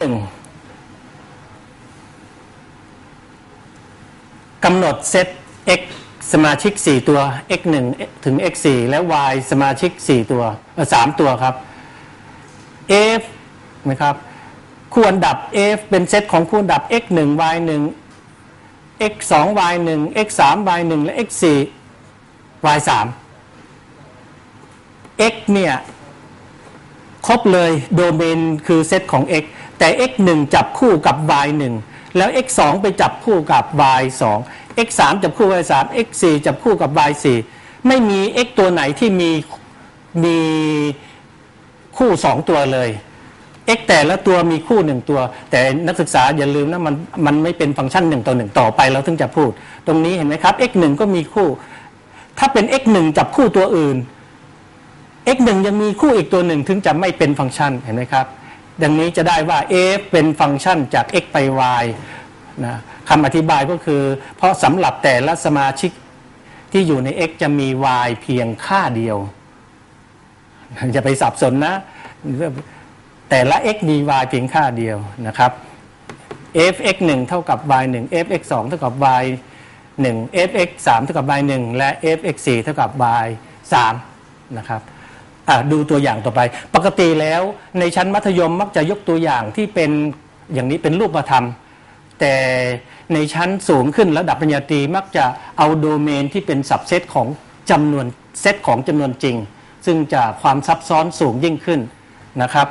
หนึ่งกำหนดเซต x สมาชิก 4 ตัว x 1ถึง x 4และ y สมาชิก 4 ตัวเอ่อ3ตัวครับ f นะครับคู่อันดับ f เป็นเซตของคู่อันดับ x 1 y 1 x 2 y 1 x 3 y 1และ x 4 y 3 x เนี่ยครบเลยโดเมนคือเซตของ x แต่ x 1จับคู่กับ y 1แล้ว x 2ไปจับคู่กับ y 2 x 3จับคู่กับ y 3 x 4จับคู่กับ y 4ไม่มี x ตัวไหนที่มีมีคู่ 2 ตัวเลย x แต่ละตัวมีคู่หนึ่งตัว แต่นักศึกษาอย่าลืมนะมันมันไม่เป็นฟังก์ชันหนึ่งต่อหนึ่งต่อไปเราถึงจะพูด ตรงนี้เห็นไหมครับ x 1ก็มีคู่ ถ้าเป็น x 1จับคู่ตัวอื่น x 1ยังมีคู่อีกตัวหนึ่งถึงจะไม่เป็นฟังก์ชันเห็นไหมครับ ดังนี้จะได้ว่า f เป็นฟังก์ชันจาก x ไป y นะคำอธิบายก็คือ เพราะสำหรับแต่ละสมาชิกที่อยู่ใน x จะมี y เพียงค่าเดียว อย่าไปสับสนนะ แต่ละ x มี y เพียงค่าเดียวนะครับ f x 1เท่ากับ y 1 f x 2เท่ากับ y 1 f x 3เท่ากับ y 1และ f x 4เท่ากับ y 3นะครับ ดูตัวอย่างต่อไป ปกติแล้วในชั้นมัธยมมักจะยกตัวอย่างที่เป็นอย่างนี้เป็นรูปธรรม แต่ในชั้นสูงขึ้นระดับปริญญาตรีมักจะเอาโดเมนที่เป็นสับเซตของจำนวนเซตของจำนวนจริง ซึ่งจะความซับซ้อนสูงยิ่งขึ้นนะครับ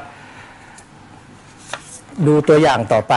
ดูตัวอย่างต่อไป